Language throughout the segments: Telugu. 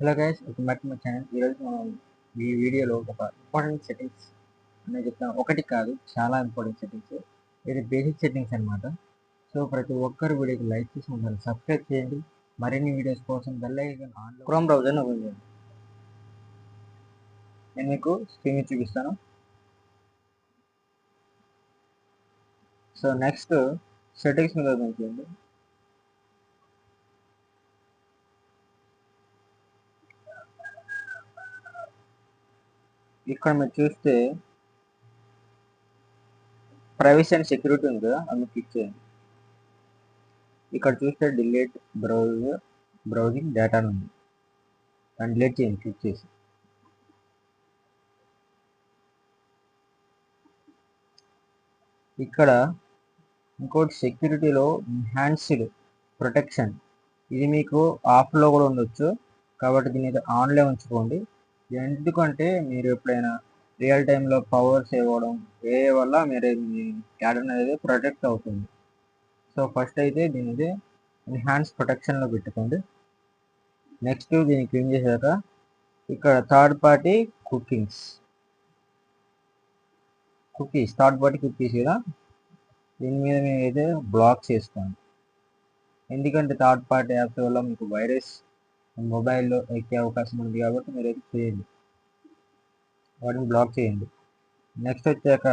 Hello guys welcome back to my channel ఈరోజు మనం ఈ వీడియోలో ఒక ఇంపార్టెంట్ సెట్టింగ్స్ అనేది చెప్తాను ఒకటి కాదు చాలా ఇంపార్టెంట్ సెట్టింగ్స్ ఇది బేసిక్ సెట్టింగ్స్ అనమాట సో ప్రతి ఒక్కరు వీడియోకి లైక్ చేసి ఉండాలి. సబ్స్క్రైబ్ చేయండి. మరిన్ని వీడియోస్ కోసం బెల్ ఐకాన్ ఆన్ క్రోమ్ బ్రౌజర్ని ఓపెన్ చేయండి. నేను మీకు స్క్రీన్ చూపిస్తాను. సో నెక్స్ట్ సెట్టింగ్స్ మీద ఓపెన్ చేయండి. ఇక్కడ మీరు చూస్తే ప్రైవసీ అండ్ సెక్యూరిటీ ఉంది కదా అది క్లిక్ చేయండి ఇక్కడ చూస్తే డిలీట్ బ్రౌజర్ బ్రౌజింగ్ డేటా ఉంది. దాన్ని డిలీట్ చేయండి క్లిక్ చేసి. ఇక్కడ ఇంకోటి సెక్యూరిటీలో ఎన్హాన్స్డ్ ప్రొటెక్షన్ ఇది మీకు ఆఫ్లో కూడా ఉండొచ్చు. కాబట్టి దీన్ని ఆన్లో ఉంచుకోండి. ఎందుకంటే మీరు ఎప్పుడైనా రియల్ టైంలో పవర్ సేవ్ అవ్వడం ఏ వల్ల మీరు మీ క్యాడర్ అనేది ప్రొటెక్ట్ అవుతుంది. సో ఫస్ట్ అయితే దీనిది ఎన్హాన్స్ ప్రొటెక్షన్లో పెట్టుకోండి. నెక్స్ట్ దీన్ని క్లీన్ చేశాక ఇక్కడ third party cookings cookies third party cookies కదా. దీని మీద మేము అయితే బ్లాక్ చేసుకోండి ఎందుకంటే థర్డ్ పార్టీ యాప్స్ వల్ల మీకు వైరస్ మొబైల్లో ఎక్కే అవకాశం ఉంది కాబట్టి మీరు అయితే చేయండి. వాటిని బ్లాక్ చేయండి. నెక్స్ట్ వచ్చాక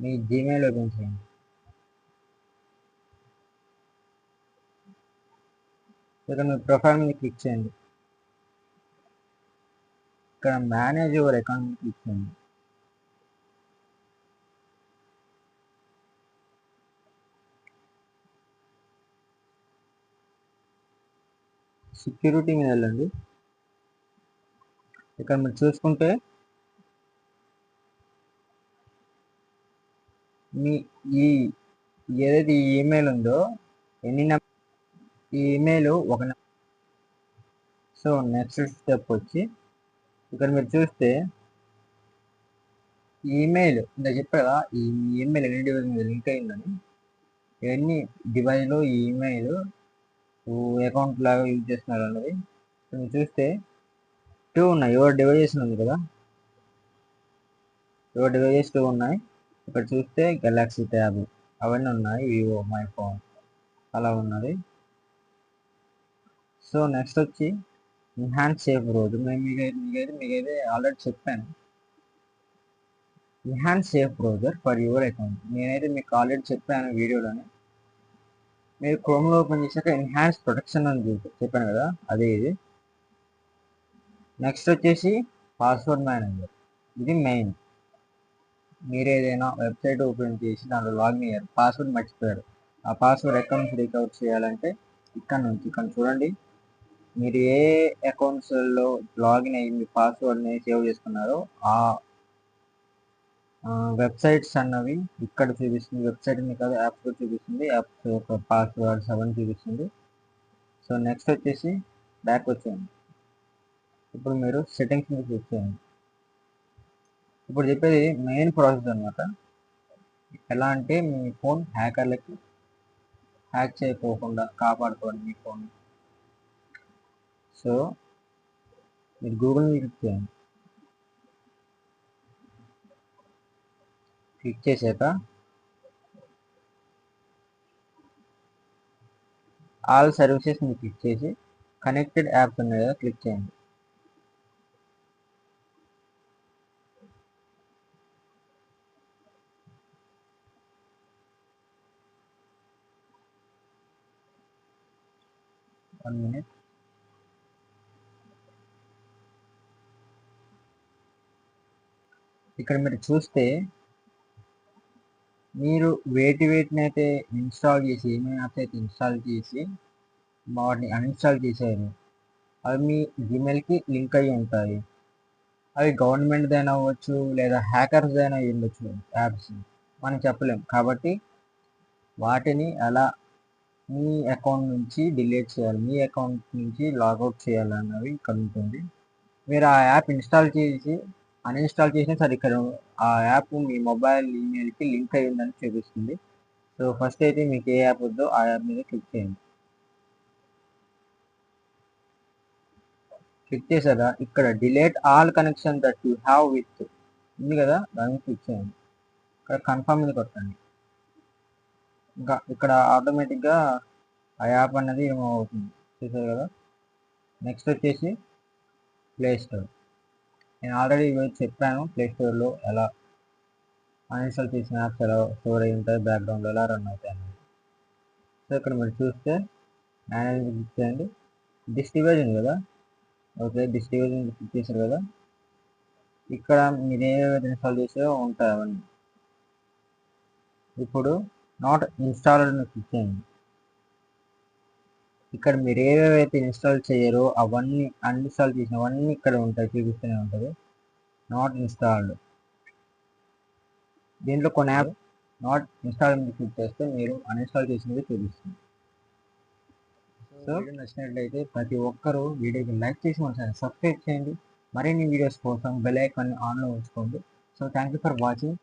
మీ జీమెయిల్ ఓపెన్ చేయండి. ఇక్కడ మీ ప్రొఫైల్ మీద క్లిక్ చేయండి. ఇక్కడ మేనేజ్ యువర్ అకౌంట్ క్లిక్ చేయండి. సెక్యూరిటీ మీద వెళ్ళండి. ఇక్కడ మీరు చూసుకుంటే మీ ఈ ఏదైతే ఈ ఈమెయిల్ ఉందో ఎన్ని నెంబర్ ఈ ఈమెయిల్ ఒక సో నెక్స్ట్ స్టెప్ వచ్చి ఇక్కడ మీరు చూస్తే ఈమెయిల్ ఇంకా చెప్పారు కదా ఈ ఈమెయిల్ ఎన్ని డివైజ్ మీద లింక్ అయిందని ఎన్ని డివైజ్లో ఈ ఈమెయిల్ అకౌంట్ లాగా యూజ్ చేస్తున్నారు అన్నది. మీరు చూస్తే టూ ఉన్నాయి. యువర్ డివైజెస్ ఉంది కదా? యువర్ డివైజెస్ టూ ఉన్నాయి? ఇక్కడ చూస్తే గెలాక్సీ ట్యాబ్ అవన్నీ ఉన్నాయి. వివో మై ఫోన్ అలా ఉన్నది. సో నెక్స్ట్ వచ్చి ఎన్హాన్స్ సేఫ్ రోజు. మేము మీకైతే మీకైతే మీకైతే ఆల్రెడీ చెప్పాను. Enhance safe browser for your account నేనైతే మీకు ఆల్రెడీ చెప్పాను వీడియోలోనే. మీరు క్రోమ్లో ఓపెన్ చేశాక ఎన్హాన్స్ ప్రొటెక్షన్ అని చెప్పాను కదా అదే ఇది. నెక్స్ట్ వచ్చేసి పాస్వర్డ్ మేనేజర్ ఇది మెయిన్ మీరు ఏదైనా వెబ్సైట్ ఓపెన్ చేసి దాంట్లో లాగిన్ అయ్యారు పాస్వర్డ్ మర్చిపోయారు. ఆ పాస్వర్డ్ ఎక్కడి నుంచి రీకవర్ చేయాలంటే ఇక్కడ నుంచి ఇక్కడ చూడండి. మీరు ఏ అకౌంట్స్లో లాగిన్ అయ్యి మీ పాస్వర్డ్ని సేవ్ చేసుకున్నారో ఆ వెబ్సైట్స్ అన్నవి ఇక్కడ చూపిస్తుంది. వెబ్సైట్ కాదు యాప్స్ కూడా చూపిస్తుంది. యాప్స్ యొక్క పాస్వర్డ్స్ అవన్నీ చూపిస్తుంది. సో నెక్స్ట్ వచ్చేసి బ్యాక్ వచ్చేయండి. ఇప్పుడు మీరు సెట్టింగ్స్ మీద క్లిక్ చేయండి. ఇప్పుడు చెప్పేది మెయిన్ ప్రాసెస్ అనమాట ఎలా అంటే మీ ఫోన్ హ్యాకర్లకి హ్యాక్ చేయకోకుండా కాపాడుకోండి మీ ఫోన్ సో మీరు గూగుల్ క్లిక్ చేయండి. క్లిక్ చేశాక ఆల్ సర్వీసెస్ మీరు క్లిక్ చేసి కనెక్టెడ్ యాప్స్ ఉన్నాయి కదా క్లిక్ చేయండి. వన్ మినిట్ ఇక్కడ మీరు చూస్తే మీరు వేటి వేటిని అయితే ఇన్స్టాల్ చేసి ఏమైనా అయితే ఇన్స్టాల్ చేసి వాటిని అన్ఇన్స్టాల్ చేశారు అవి మీ జీమెయిల్కి లింక్ అయ్యి ఉంటాయి. అవి గవర్నమెంట్దైనా అవ్వచ్చు లేదా హ్యాకర్స్ ఉండొచ్చు యాప్స్ మనం చెప్పలేం. కాబట్టి వాటిని అలా మీ అకౌంట్ నుంచి డిలీట్ చేయాలి. మీ అకౌంట్ నుంచి లాగౌట్ చేయాలన్నవి ఇక్కడ ఉంటుంది మీరు ఆ యాప్ ఇన్స్టాల్ చేసి అన్ఇన్స్టాల్ చేసినా సరే ఇక్కడ ఆ యాప్ మీ మొబైల్ ఈమెయిల్కి లింక్ అయి ఉందని చూపిస్తుంది. సో ఫస్ట్ అయితే మీకు ఏ యాప్ వద్దో ఆ యాప్ మీద క్లిక్ చేయండి. క్లిక్ చేశారా ఇక్కడ delete all connection that you have with ఉంది కదా దాన్ని క్లిక్ చేయండి. ఇక్కడ కన్ఫర్మ్ మీద కొట్టండి. ఇంకా ఇక్కడ ఆటోమేటిక్గా ఆ యాప్ అనేది ఏమో అవుతుంది. చూసారు కదా? నెక్స్ట్ వచ్చేసి ప్లే స్టోర్ నేను ఆల్రెడీ ఈరోజు చెప్పాను ప్లే స్టోర్లో ఎలా అన్ఇన్స్టాల్ చేసిన యాప్స్ ఎలా స్టోర్ అయి ఉంటాయి బ్యాక్గ్రౌండ్లో ఎలా రన్ అవుతాయి సో ఇక్కడ మీరు చూస్తే మేనేజ్ క్లిక్ చేయండి. డిస్ డివైజ్ ఉంది కదా? ఓకే డిస్ డివైజ్ క్లిక్ చేశారు కదా? ఇక్కడ మీరు ఏవేవి ఇన్స్టాల్ చేసారో ఉంటాయి అవన్నీ. ఇప్పుడు నాట్ ఇన్స్టాల్డ్ క్లిక్ చేయండి. ఇక్కడ మీరు ఏవేవైతే ఇన్స్టాల్ చేయరో అవన్నీ అన్ఇన్స్టాల్ చేసినవన్నీ ఇక్కడ ఉంటాయి చూపిస్తూనే ఉంటుంది. నాట్ ఇన్స్టాల్డ్ దీంట్లో కొన్ని యాప్ నాట్ ఇన్స్టాల్ మీద క్లిక్ చేస్తే మీరు అన్ఇన్స్టాల్ చేసినవి చూపిస్తుంది. సో వీడియో నచ్చినట్లయితే ప్రతి ఒక్కరూ వీడియోకి లైక్ చేసి మన సబ్స్క్రైబ్ చేయండి. మరిన్ని వీడియోస్ కోసం బెల్ ఐకాన్ని ఆన్లో ఉంచుకోండి. So thank you for watching